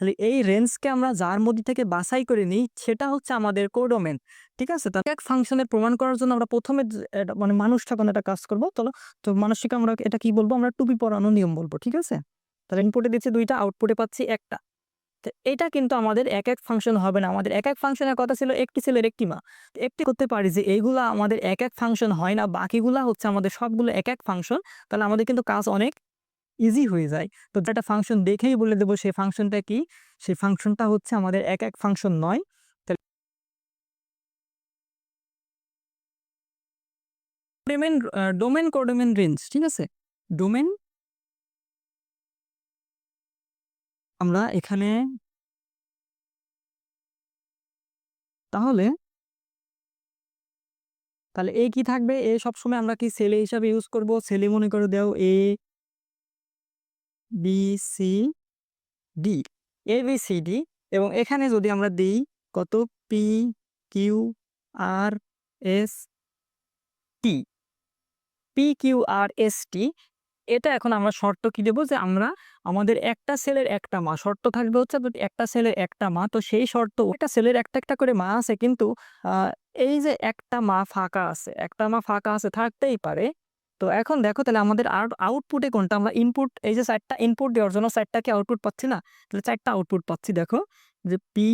তাহলে এই রেঞ্জকে আমরা যার মধ্যে থেকে বাছাই করে নিই, সেটা হচ্ছে আমাদের কোডোমেন ঠিক আছে? তো এক ফাংশনের প্রমাণ করার জন্য আমরা প্রথমে মানে মানুষ ঠাকুন একটা কাজ করব। চলো, তো মানুষকে আমরা এটা কি বলব? আমরা টুপি পরানো নিয়ম বলব, ঠিক আছে? তাহলে ইনপুটে দিচ্ছি দুইটা আউটপুটে পাচ্ছি একটা। তো এটা কিন্তু আমাদের এক এক ফাংশন হবে না। আমাদের এক এক ফাংশনের কথা ছিল, একটি ছেলের একটি মা। একটি করতে পারি যে এইগুলা আমাদের এক এক ফাংশন হয় না, বাকিগুলা হচ্ছে আমাদের সবগুলো এক এক ফাংশন তাহলে আমাদের কিন্তু কাজ অনেক ইজি হয়ে যায়। তো একটা ফাংশন দেখেই বলে দেবো সেই ফাংশনটা কি? সেই ফাংশনটা হচ্ছে আমাদের এক এক ফাংশন নয়। ডোমেন ডোমেন কোডোমেন রেঞ্জ ঠিক আছে? ডোমেন আমরা এখানে তাহলে তাহলে এ কি থাকবে? এ সবসময় আমরা কি ছেলে হিসাবে ইউজ করব? ছেলে মনে করে দেও A B C D A B C D এবং এখানে যদি আমরা দিই কত? P Q R S T P Q R S T এটা এখন আমরা শর্ত কি দেবো? যে আমরা আমাদের একটা সেলের একটা মা, শর্ত থাকবে হচ্ছে একটা সেলের একটা মা, তো সেই শর্ত একটা সেলের একটা একটা করে মা আছে কিন্তু এই যে একটা মা ফাঁকা আছে, একটা মা ফাঁকা আছে থাকতেই পারে তো এখন দেখো তাহলে আমাদের আর আউটপুটে কোনটা? আমরা ইনপুট এই যে চারটা ইনপুট দেওয়ার জন্য চারটা কি আউটপুট পাচ্ছি না? তাহলে চারটা আউটপুট পাচ্ছি দেখো যে পি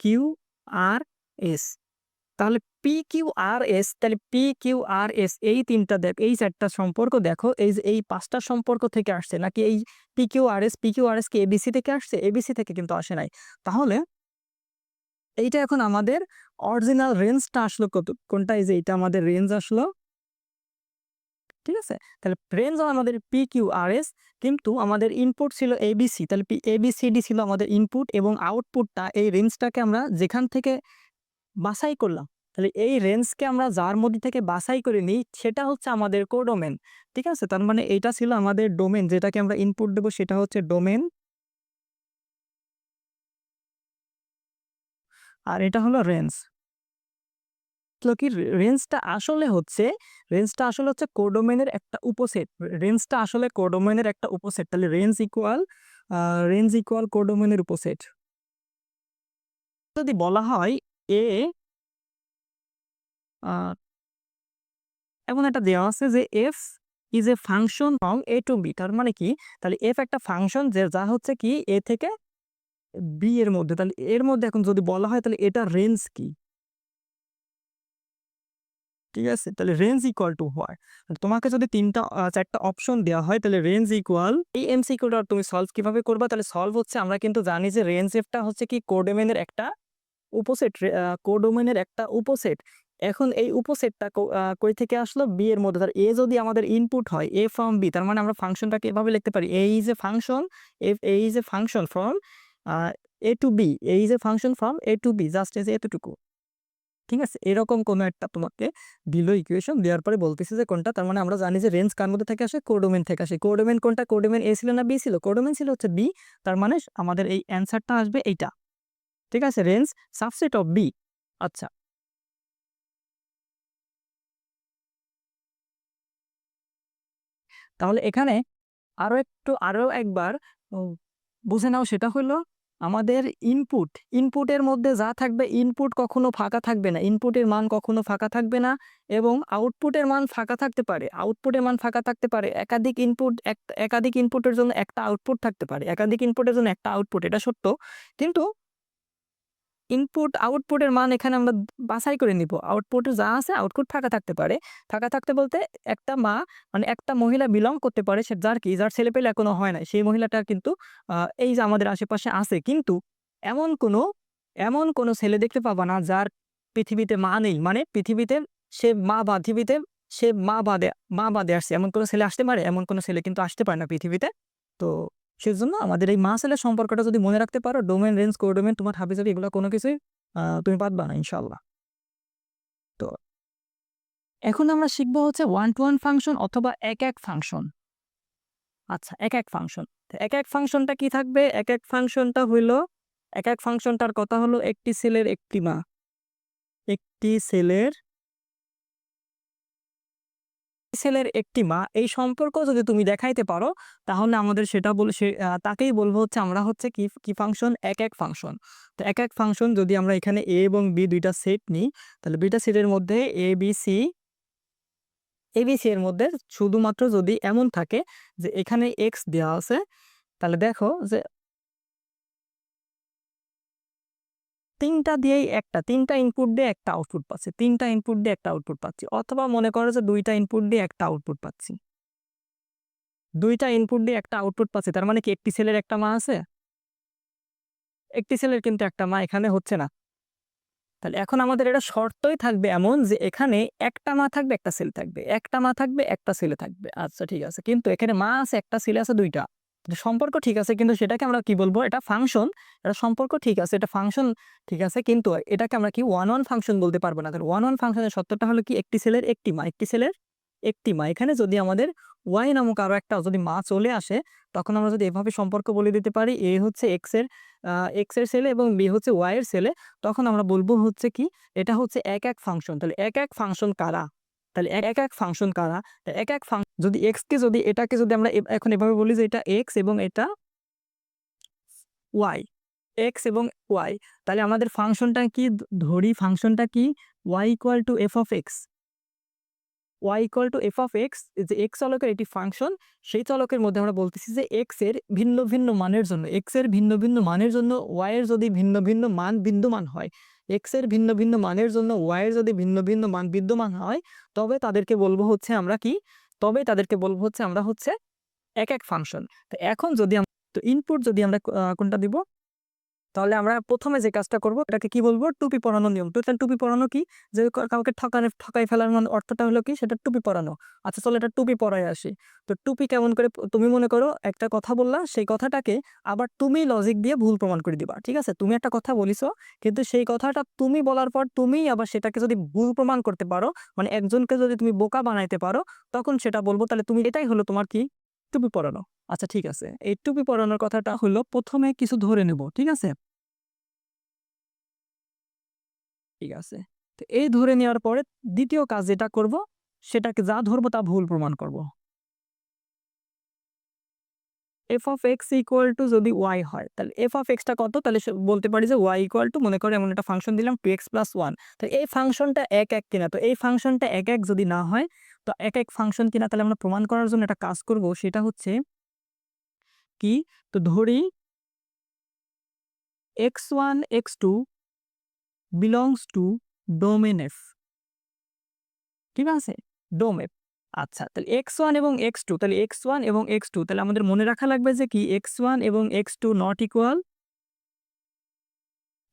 কিউ আর এস তাহলে পি কিউ আর এস তাহলে পি কিউ আর এস এই তিনটা দেখ, এই চারটা সম্পর্ক দেখো, এই যে এই পাঁচটা সম্পর্ক থেকে আসছে, নাকি এই P Q R S P Q R S কি এবিসি থেকে আসছে? এবিসি থেকে কিন্তু আসে নাই। তাহলে এইটা এখন আমাদের অরিজিনাল রেঞ্জটা আসলো কত? কোনটা? এই যে এটা আমাদের রেঞ্জ আসলো ঠিক আছে? তাহলে রেঞ্জ আমাদের পি কিউ আর এস কিন্তু আমাদের ইনপুট ছিল এবিসি তাহলে পি এবিসিডি ছিল আমাদের ইনপুট এবং আউটপুটটা এই রেঞ্জটাকে আমরা যেখান থেকে বাছাই করলাম, তাহলে এই রেঞ্জকে আমরা যার মধ্যে থেকে বাছাই করে নিই, সেটা হচ্ছে আমাদের কোডোমেন ঠিক আছে? তার মানে এইটা ছিল আমাদের ডোমেন যেটাকে আমরা ইনপুট দেবো সেটা হচ্ছে ডোমেন আর এটা হলো রেঞ্জ কি রেঞ্জটা আসলে হচ্ছে, রেঞ্জটা আসলে হচ্ছে কোডোমেনের একটা উপসেট। রেঞ্জটা আসলে কোডোমেনের একটা উপসেট। তাহলে রেঞ্জ ইকুয়াল রেঞ্জ ইকুয়াল কোডোমেনের উপসেট। যদি বলা হয় এ এমন একটা দেওয়া আছে যে F is a function from A to B তার মানে কি? তাহলে এফ একটা ফাংশন যে, যা হচ্ছে কি এ থেকে বি এর মধ্যে। তাহলে এর মধ্যে এখন যদি বলা হয়, তাহলে এটা রেঞ্জ কি? ঠিক আছে? তাহলে রেঞ্জ ইকুয়াল টু হোয়াট তোমাকে যদি তিনটা চারটা অপশন দেওয়া হয়, তাহলে রেঞ্জ ইকুয়াল এই এমসিকিউটা তুমি সলভ কীভাবে করবা? তাহলে সলভ হচ্ছে আমরা কিন্তু জানি যে রেঞ্জ এফটা হচ্ছে কি কোডোমেনের একটা উপসেট কোডোমেনের একটা উপসেট। এখন এই উপসেটটা কই থেকে আসলো? বি এর মধ্যে। তার এ যদি আমাদের ইনপুট হয় এ ফ্রম বি তার মানে আমরা ফাংশনটাকে এভাবে লিখতে পারি। A is a function F A is a function from A to B A is a function from A to B just as এতটুকু। ঠিক আছে? এরকম কোনো একটা তোমাকে দিল ইকুয়েশন দেওয়ার পরে বলতেছে যে, কোনটা? তার মানে আমরা জানি যে রেঞ্জ কার মধ্যে থেকে আসে? কোডোমেন থেকে আসে। কোডোমেন কোনটা? কোডোমেন এ ছিল না বি ছিল? কোডোমেন ছিল হচ্ছে বি তার মানে আমাদের এই অ্যান্সারটা আসবে এইটা। ঠিক আছে? রেঞ্জ সাবসেট অফ বি আচ্ছা। তাহলে এখানে আরও একটু, আরও একবার বুঝে নাও সেটা হলো আমাদের ইনপুট ইনপুটের মধ্যে যা থাকবে ইনপুট কখনো ফাঁকা থাকবে না। ইনপুটের মান কখনো ফাঁকা থাকবে না এবং আউটপুটের মান ফাঁকা থাকতে পারে। আউটপুটের মান ফাঁকা থাকতে পারে। একাধিক ইনপুট একাধিক ইনপুটের জন্য একটা আউটপুট থাকতে পারে। একাধিক ইনপুটের জন্য একটা আউটপুট এটা সত্য। কিন্তু ইনপুট আউটপুটের মান এখানে আমরা বাছাই করে নিব। আউটপুটে যা আছে আউটপুট ফাঁকা থাকতে পারে। ফাঁকা থাকতে বলতে একটা মা মানে একটা মহিলা বিলং করতে পারে, সে যার কি, যার ছেলে পেলে এখনও হয় না সেই মহিলাটা কিন্তু এই যে আমাদের আশেপাশে আছে, কিন্তু এমন কোনো এমন কোনো ছেলে দেখতে পাবা না, যার পৃথিবীতে মা নেই। মানে পৃথিবীতে সে মা বা, পৃথিবীতে সে মা বাদে মা বাদে আসছে। এমন কোনো ছেলে আসতে পারে? এমন কোনো ছেলে কিন্তু আসতে পারে না পৃথিবীতে। তো সেজন্য আমাদের এই মা ছেলের সম্পর্কটা যদি মনে রাখতে পারো ডোমেন রেঞ্জ কোডোমেন তোমার হাবিজাবি এগুলো কোনো কিছুই তুমি পারবা না ইনশাল্লাহ তো এখন আমরা শিখব হচ্ছে ওয়ান টু ওয়ান ফাংশন অথবা এক এক ফাংশন আচ্ছা এক এক ফাংশন এক এক ফাংশনটা কি থাকবে? এক এক ফাংশনটা হইল, এক এক ফাংশনটার কথা হলো একটি সেলের একটি মা। একটি সেলের সেলের একটি মা, এই সম্পর্ক যদি তুমি দেখাইতে পারো, তাহলে আমাদের সেটা বলে, সে তাকেই বলব হচ্ছে আমরা হচ্ছে কি কি ফাংশন এক এক ফাংশন তো এক এক ফাংশন যদি আমরা এখানে এ এবং বি দুইটা সেট নিই, তাহলে দুইটা সেটের মধ্যে এ বি সি এবিসি এর মধ্যে শুধুমাত্র যদি এমন থাকে যে এখানে এক্স দেওয়া আছে, তাহলে দেখো যে তিনটা দিয়েই একটা, তিনটা ইনপুট দিয়ে একটা আউটপুট পাচ্ছি, তিনটা ইনপুট দিয়ে একটা আউটপুট পাচ্ছি, অথবা মনে করো যে দুইটা ইনপুট দিয়ে একটা আউটপুট পাচ্ছি। দুইটা ইনপুট দিয়ে একটা আউটপুট পাচ্ছি, তার মানে কি একটি সেলের একটা মা আছে? একটি সেলের কিন্তু একটা মা এখানে হচ্ছে না। তাহলে এখন আমাদের এটা শর্তই থাকবে এমন যে এখানে একটা মা থাকবে, একটা সেল থাকবে, একটা মা থাকবে, একটা সেলে থাকবে। আচ্ছা ঠিক আছে, কিন্তু এখানে মা আছে, একটা সেলে আছে দুইটা। সম্পর্ক ঠিক আছে, কিন্তু সেটাকে আমরা কি বলব? এটা ফাংশন এটা সম্পর্ক ঠিক আছে, এটা ফাংশন ঠিক আছে, কিন্তু এটাকে আমরা কি ওয়ান ওয়ান ফাংশন বলতে পারব না। তাহলে ওয়ান ওয়ান ফাংশনের সত্যটা হলো কি? একটি সেলের একটি মা, একটি সেলের একটি মা। এখানে যদি আমাদের ওয়াই নামক আরও একটা যদি মা চলে আসে, তখন আমরা যদি এভাবে সম্পর্ক বলে দিতে পারি এ হচ্ছে এক্সের এক্সের সেলে এবং বি হচ্ছে ওয়াই এর সেলে তখন আমরা বলব হচ্ছে কি? এটা হচ্ছে এক এক ফাংশন তাহলে এক এক ফাংশন কারা? তাহলে এক এক এক ফাংশন কারা? এক এক ফাংশন যদি এক্স কে যদি, এটাকে যদি আমরা এখন এভাবে বলি যে এটা এক্স এবং এটা ওয়াই এক্স এবং ওয়াই তাহলে আমাদের ফাংশনটা কি? ধরি ফাংশনটা কি? Y equal to F of X Y equal to F of X যে এক্স চলকের একটি ফাংশন সেই চলকের মধ্যে আমরা বলতেছি যে এক্সের ভিন্ন ভিন্ন মানের জন্য এক্সের ভিন্ন ভিন্ন মানের জন্য ওয়াই এর যদি ভিন্ন ভিন্ন মান বিদ্যমান হয় এক্সের ভিন্ন ভিন্ন মানের জন্য ওয়াই এর যদি ভিন্ন ভিন্ন মান বিদ্যমান হয়, তবে তাদেরকে বলব হচ্ছে আমরা কি? তবে তাদেরকে বলব হচ্ছে আমরা হচ্ছে এক এক ফাংশন তো এখন যদি তো ইনপুট যদি আমরা কোনটা দিব? তাহলে আমরা প্রথমে যে কাজটা করব, এটাকে কি বলব? টুপি পরানো নিয়ম। টুপি পরানো কি? যে কাউকে ঠকানে, ঠকাই ফেলার মানে অর্থটা হলো কি? সেটা টুপি পরানো। আচ্ছা চলো এটা টুপি পরাই আসি। তো টুপি কেমন করে তুমি মনে করো একটা কথা বললা, সেই কথাটাকে আবার তুমি লজিক দিয়ে ভুল প্রমাণ করে দিবা, ঠিক আছে? তুমি একটা কথা বলিছো, কিন্তু সেই কথাটা তুমি বলার পর তুমি আবার সেটাকে যদি ভুল প্রমাণ করতে পারো মানে একজনকে যদি তুমি বোকা বানাইতে পারো, তখন সেটা বলব, তাহলে তুমি, এটাই হলো তোমার কি? টুপি পরানো। আচ্ছা ঠিক আছে। এই টুপি পরানোর কথাটা হলো, প্রথমে কিছু ধরে নেব, ঠিক আছে? ঠিক আছে। তো এই ধরে নেওয়ার পরে দ্বিতীয় কাজ যেটা করব, সেটাকে যা ধরবো তা ভুল প্রমাণ করব। F of X equal to যদি ওয়াই হয়, তাহলে এফ অফ এক্সটা কত? তাহলে বলতে পারি যে ওয়াই ইকুয়াল টু মনে করে এমন একটা ফাংশন দিলাম টু এক্স প্লাস ওয়ান তো এই ফাংশনটা এক এক কিনা, তো এই ফাংশনটা এক এক যদি না হয়, তো এক এক ফাংশন কিনা তাহলে আমরা প্রমাণ করার জন্য একটা কাজ করব, সেটা হচ্ছে কি? তো ধরি X one, X two belongs to domain F. ঠিক আছে? Dom F. আচ্ছা তাহলে এক্স ওয়ান এবং এক্স টু, তাহলে এক্স ওয়ান এবং এক্স টু, তাহলে আমাদের মনে রাখা লাগবে যে কি? এক্স ওয়ান এবং এক্স টু নট ইকুয়াল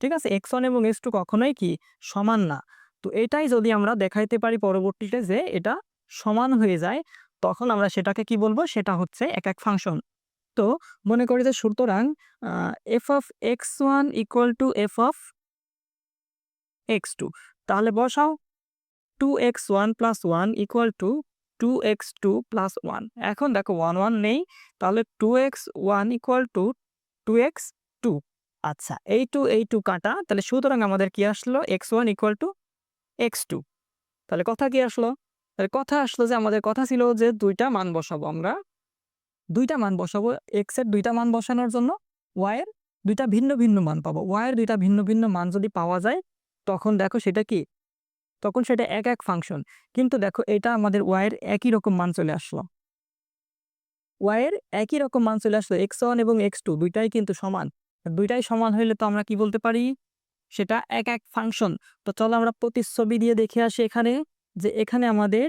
ঠিক আছে? এক্স ওয়ান এবং এক্স টু কখনোই কি? সমান না। তো এটাই যদি আমরা দেখাইতে পারি পরবর্তীতে যে এটা সমান হয়ে যায়, তখন আমরা সেটাকে কি বলব? সেটা হচ্ছে এক এক ফাংশন। তো মনে করি যে সুতরাং F of X one equal to F of X two তাহলে বসাও two X one plus one equal to two X two plus one এখন দেখো ওয়ান ওয়ান নেই, তাহলে two X one equal to two X two আচ্ছা এই two এই two কাটা, তাহলে সুতরাং আমাদের কি আসলো? X one equal to X two তাহলে কথা কি আসলো? তাহলে কথা আসলো যে আমাদের কথা ছিল যে দুইটা মান বসাবো আমরা। দুইটা মান বসাবো এক্সের দুইটা মান বসানোর জন্য ওয়াই এর দুইটা ভিন্ন ভিন্ন মান পাবো। ওয়াই এর দুইটা ভিন্ন ভিন্ন মান যদি পাওয়া যায়, তখন দেখো সেটা কি? তখন সেটা এক এক ফাংশন কিন্তু দেখো এটা আমাদের ওয়াইয়ের একই রকম মান চলে আসলো। ওয়াইয়ের একই রকম মান চলে আসলো এক্স ওয়ান এবং এক্স টু দুইটাই কিন্তু সমান। দুইটাই সমান হইলে তো আমরা কি বলতে পারি? সেটা এক এক ফাংশন তো চলো আমরা প্রতিচ্ছবি দিয়ে দেখে আসি এখানে যে এখানে আমাদের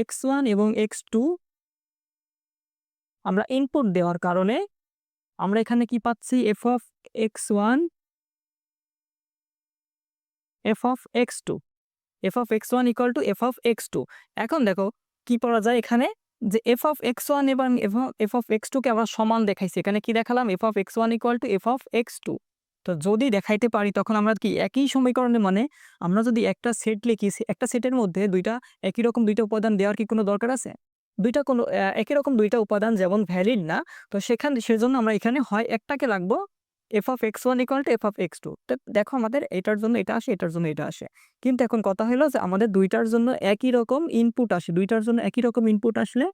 এক্স ওয়ান এবং এক্স টু আমরা ইনপুট দেওয়ার কারণে আমরা এখানে কি পাচ্ছি? F of X one F of X two F of X one equal to F of X two এখন দেখো কি পড়া যায় এখানে? যে এফ অফ এক্স ওয়ান এবং এফ অফ এক্স টুকে আমরা সমান দেখাইছি। এখানে কি দেখালাম? F of X one equal to F of X two তো যদি দেখাইতে পারি তখন আমরা কি একই সমীকরণে মানে আমরা যদি একটা সেট লিখি, একটা সেটের মধ্যে দুইটা একই রকম দুইটা উপাদান দেওয়ার কি কোনো দরকার আছে? দুইটা কোনো একই রকম দুইটা উপাদান যেমন ভ্যালিড না, তো সেখান, সেজন্য আমরা এখানে হয় একটাকে লাগবো F of X one equal to F of X two তো দেখো আমাদের এটার জন্য এটা আসে, এটার জন্য এটা আসে। কিন্তু এখন কথা হলো যে আমাদের দুইটার জন্য একই রকম ইনপুট আসে, দুইটার জন্য একই রকম ইনপুট আসলে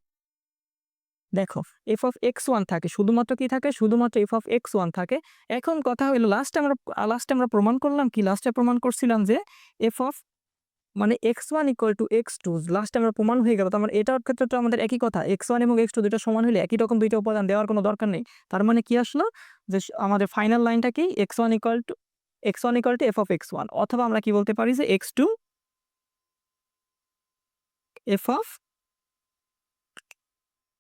দেখো এফ অফ এক্স ওয়ান থাকে, শুধুমাত্র কি থাকে? শুধুমাত্র এফ অফ এক্স ওয়ান থাকে। এখন কথা হলো লাস্টে আমরা লাস্টে আমরা প্রমাণ করলাম কি? লাস্টে প্রমাণ করছিলাম যে এফ অফ মানে X one equal to X two লাস্টে আমরা প্রমাণ হয়ে গেল তো আমার এটার ক্ষেত্রে তো আমাদের একই কথা এক্স ওয়ান এবং এক্স টু দুটো সমান হলে একই রকম দুইটা উপাদান দেওয়ার কোনো দরকার নেই, তার মানে কি আসলো? যে আমাদের ফাইনাল লাইনটা কি X one equal to X one equal to F of X one অথবা আমরা কি বলতে পারি যে X two F of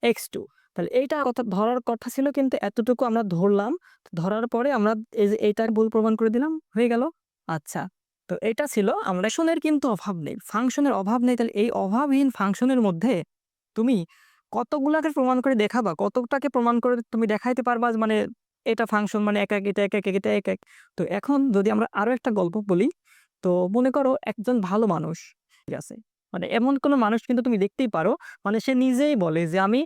X two তাহলে এইটা কথা ধরার কথা ছিল কিন্তু এতটুকু আমরা ধরলাম, ধরার পরে আমরা এই যে এইটার ভুল প্রমাণ করে দিলাম, হয়ে গেল আচ্ছা। তো এটা ছিল আমরা ফাংশনের কিন্তু অভাব নেই। ফাংশনের অভাব নেই, তাহলে এই অভাবহীন ফাংশনের মধ্যে তুমি কতগুলাকে প্রমাণ করে দেখাবা? কতটাকে প্রমাণ করে তুমি দেখাইতে পারবা মানে এটা ফাংশন মানে এক এক, এটা এক এক, এটা এক এক? তো এখন যদি আমরা আরও একটা গল্প বলি, তো মনে করো একজন ভালো মানুষ ঠিক আছে। মানে এমন কোনো মানুষ কিন্তু তুমি দেখতেই পারো মানে সে নিজেই বলে যে আমি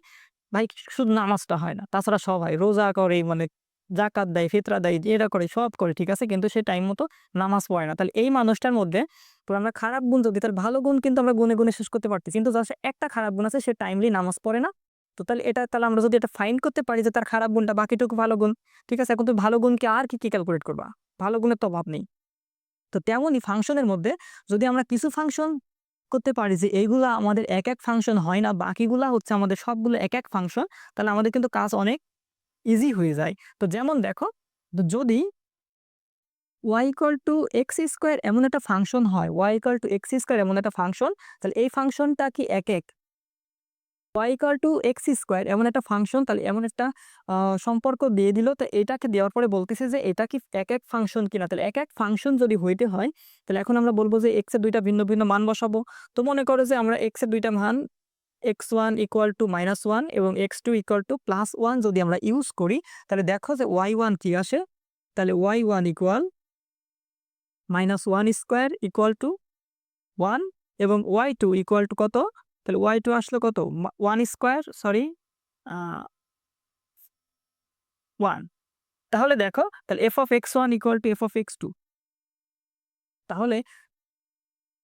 ভাই শুধু নামাজটা হয় না, তাছাড়া সবাই রোজা করে মানে জাকাত দেয়, ফিতরা দেয় এরা করে, সব করে, ঠিক আছে? কিন্তু সে টাইম মতো নামাজ পড়ে না। তাহলে এই মানুষটার মধ্যে আমরা খারাপ গুণ যদি তার ভালো গুণ কিন্তু আমরা গুনে গুনে শেষ করতে পারতেছি। কিন্তু যার একটা খারাপ গুণ আছে, সে টাইমলি নামাজ পড়ে না। তো তাহলে এটা, তাহলে আমরা যদি এটা ফাইন্ড করতে পারি যে তার খারাপ গুণটা বাকিটুকু ভালো গুণ, ঠিক আছে? এখন তুমি ভালো গুণকে আর কি কি ক্যালকুলেট করবা? ভালো গুণের তো অভাব নেই। তো তেমনই ফাংশনের মধ্যে যদি আমরা কিছু ফাংশন করতে পারি যে এইগুলা আমাদের এক এক ফাংশন হয় না, বাকিগুলা হচ্ছে আমাদের সবগুলো এক এক ফাংশন তাহলে আমাদের কিন্তু কাজ অনেক ইজি হয়ে যায়। তো যেমন দেখো যদি Y equal to X square এমন একটা ফাংশন হয় Y equal to X square এমন একটা ফাংশন তাহলে এই ফাংশনটা কি এক এক? Y equal to X square এমন একটা ফাংশন তাহলে এমন একটা সম্পর্ক দিয়ে দিল, তো এটাকে দেওয়ার পরে বলতেছে যে এটা কি এক এক ফাংশন কিনা? তাহলে এক এক ফাংশন যদি হইতে হয়, তাহলে এখন আমরা বলব যে এক্সের দুইটা ভিন্ন ভিন্ন মান বসাবো। তো মনে করো যে আমরা এক্সের দুইটা মান X one equal to minus one এবং X two equal to plus one যদি আমরা ইউজ করি, তাহলে দেখো যে ওয়াই ওয়ান কি আসে? তাহলে Y one equal minus one square equal to one এবং ওয়াই টু ইকুয়াল টু কত? তাহলে ওয়াই টু আসলো কত? ওয়ান স্কোয়ার সরি ওয়ান তাহলে দেখো, তাহলে F of X one equal to F of X two তাহলে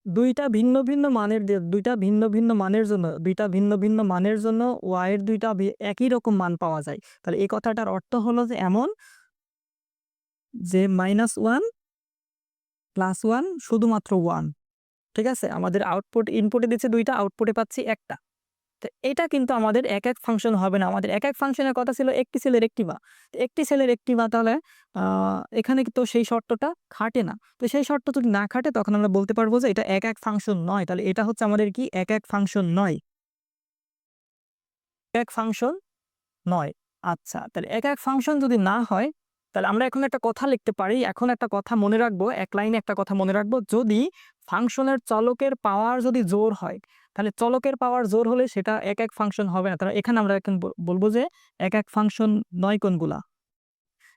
দুইটা ভিন্ন ভিন্ন মানের দুইটা ভিন্ন ভিন্ন মানের জন্য, দুইটা ভিন্ন ভিন্ন মানের জন্য ওয়াইয়ের দুইটা একই রকম মান পাওয়া যায়। তাহলে এই কথাটার অর্থ হলো যে এমন যে মাইনাস ওয়ান প্লাস ওয়ান শুধুমাত্র ওয়ান ঠিক আছে? আমাদের আউটপুট ইনপুটে দিচ্ছে দুইটা আউটপুটে পাচ্ছি একটা। তো এটা কিন্তু আমাদের এক এক ফাংশন হবে না। আমাদের এক এক ফাংশনের কথা ছিল একটি সেলের একটি তো একটি সেলের একটি মা তাহলে এখানে তো সেই শর্তটা খাটে না। তো সেই শর্ত যদি না খাটে, তখন আমরা বলতে পারব যে এটা এক এক ফাংশন নয়। তাহলে এটা হচ্ছে আমাদের কি? এক এক ফাংশন নয়। এক ফাংশন নয়। আচ্ছা তাহলে এক এক ফাংশন যদি না হয়, তাহলে আমরা এখন একটা কথা লিখতে পারি। এখন একটা কথা মনে রাখব, এক লাইনে একটা কথা মনে রাখব। যদি ফাংশনের চলকের পাওয়ার যদি জোর হয় তাহলে চলকের পাওয়ার জোর হলে সেটা এক এক ফাংশন হবে না। তাহলে এখানে আমরা এখন বলব যে এক এক ফাংশন নয় কোনগুলা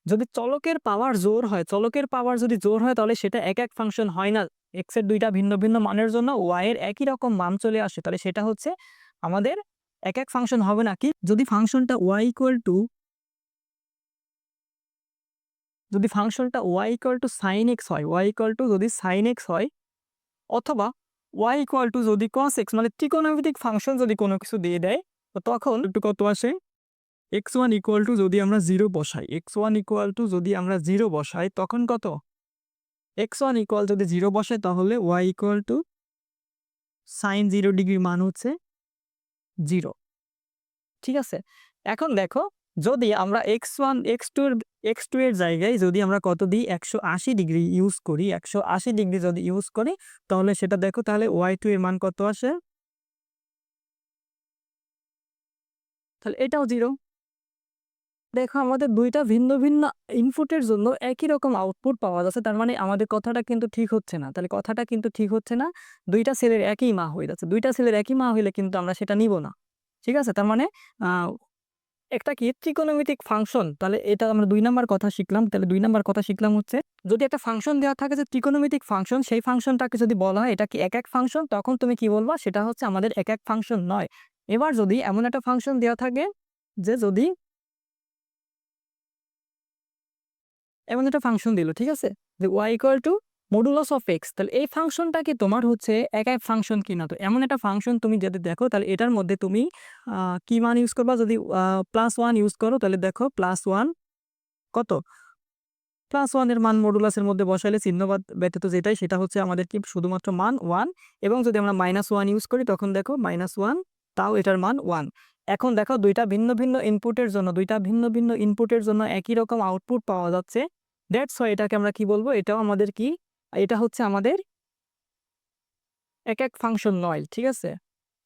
যদি চলকের পাওয়ার জোর হয়, চলকের পাওয়ার যদি জোর হয়, তাহলে সেটা এক এক ফাংশন হয় না। এক্সের দুইটা ভিন্ন ভিন্ন মানের জন্য ওয়াই এর একই রকম মান চলে আসে। তাহলে সেটা হচ্ছে আমাদের এক এক ফাংশন হবে না কি? যদি ফাংশনটা ওয়াই ইকুয়াল টু যদি ফাংশনটা Y equal to sine X হয় ওয়াই ইকুয়াল টু যদি সাইন এক্স হয়, অথবা ওয়াই ইকুয়াল টু যদি কস এক্স মানে ত্রিকোণমিতিক ফাংশন যদি কোনো কিছু দিয়ে দেয়, তো তখন একটু কত আসে? এক্স ওয়ান ইকুয়াল টু যদি আমরা জিরো বসাই এক্স ওয়ান ইকুয়াল টু যদি আমরা জিরো বসাই, তখন কত? এক্স ওয়ান ইকুয়াল যদি জিরো বসাই, তাহলে Y equal to sine zero degree মান হচ্ছে জিরো ঠিক আছে? এখন দেখো যদি আমরা X one X two X two এর জায়গায় যদি আমরা কত দিই? একশো আশি ডিগ্রি ইউজ করি। একশো আশি ডিগ্রি যদি ইউজ করি, তাহলে সেটা দেখো, তাহলে ওয়াই টু এর মান কত আসে? তাহলে এটাও জিরো দেখো, আমাদের দুইটা ভিন্ন ভিন্ন ইনপুটের জন্য একই রকম আউটপুট পাওয়া যাচ্ছে। তার মানে আমাদের কথাটা কিন্তু ঠিক হচ্ছে না। তাহলে কথাটা কিন্তু ঠিক হচ্ছে না। দুইটা সেলের একই মা হয়ে যাচ্ছে। দুইটা সেলের একই মা হইলে কিন্তু আমরা সেটা নিব না। ঠিক আছে? তার মানে একটা কি ত্রিকোণমিতিক ফাংশন? তাহলে এটা আমরা দুই নাম্বার কথা শিখলাম। তাহলে দুই নাম্বার কথা শিখলাম হচ্ছে, যদি একটা ফাংশন দেওয়া থাকে যে ত্রিকোণমিতিক ফাংশন, সেই ফাংশনটাকে যদি বলা হয়, এটা কি এক এক ফাংশন? তখন তুমি কি বলবা? সেটা হচ্ছে আমাদের এক এক ফাংশন নয়। এবার যদি এমন একটা ফাংশন দেওয়া থাকে যে যদি এমন একটা ফাংশন দিল, ঠিক আছে? যে Y equal to modulus of X তাহলে এই ফাংশনটা কি তোমার হচ্ছে এক এক ফাংশন কিনা? তো এমন একটা ফাংশন তুমি যদি দেখো, তাহলে এটার মধ্যে তুমি কি মান ইউজ করবা? যদি প্লাস ওয়ান ইউজ করো, তাহলে দেখো প্লাস ওয়ান কত? প্লাস ওয়ানের মান মডুলাসের মধ্যে বসাইলে চিহ্নবাদ ব্যতীত যেটাই, সেটা হচ্ছে আমাদের কি শুধুমাত্র মান ওয়ান এবং যদি আমরা মাইনাস ওয়ান ইউজ করি, তখন দেখো মাইনাস ওয়ান তাও এটার মান ওয়ান এখন দেখো দুইটা ভিন্ন ভিন্ন ইনপুটের জন্য, দুইটা ভিন্ন ভিন্ন ইনপুটের জন্য একই রকম আউটপুট পাওয়া যাচ্ছে। দ্যাটস হয় এটাকে আমরা কি বলব? এটাও আমাদের কি এটা হচ্ছে আমাদের এক এক ফাংশন নয়, ঠিক আছে?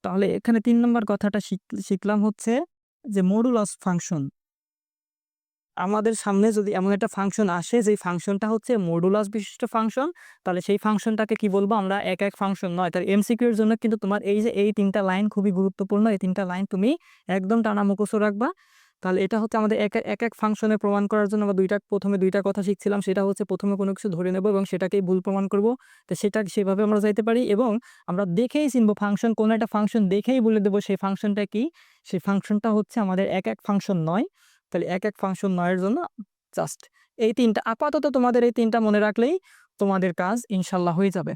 তাহলে এখানে তিন নম্বর কথাটা শিখ- শিখলাম হচ্ছে যে মডুলাস ফাংশন। আমাদের সামনে যদি এমন একটা ফাংশন আসে যে ফাংশনটা হচ্ছে মডুলাস বিশিষ্ট ফাংশন, তাহলে সেই ফাংশনটাকে কি বলব আমরা? এক এক ফাংশন নয়। তার এমসিকিউ এর জন্য কিন্তু তোমার এই যে এই তিনটা লাইন খুবই গুরুত্বপূর্ণ। এই তিনটা লাইন তুমি একদম টানা মুখস্থ রাখবা। তাহলে এটা হচ্ছে আমাদের এক, এক- এক ফাংশনে প্রমাণ করার জন্য আমরা দুইটা, প্রথমে দুইটা কথা শিখছিলাম, সেটা হচ্ছে প্রথমে কোনো কিছু ধরে নেব এবং সেটাকেই ভুল প্রমাণ করব। তো সেটা সেভাবে আমরা যাইতে পারি এবং আমরা দেখেই চিনবো ফাংশন কোনো একটা ফাংশন দেখেই বলে দেবো সেই ফাংশনটা কি। সেই ফাংশনটা হচ্ছে আমাদের এক এক ফাংশন নয়। তাহলে এক এক ফাংশন নয়ের জন্য জাস্ট এই তিনটা, আপাতত তোমাদের এই তিনটা মনে রাখলেই তোমাদের কাজ ইনশাল্লাহ হয়ে যাবে।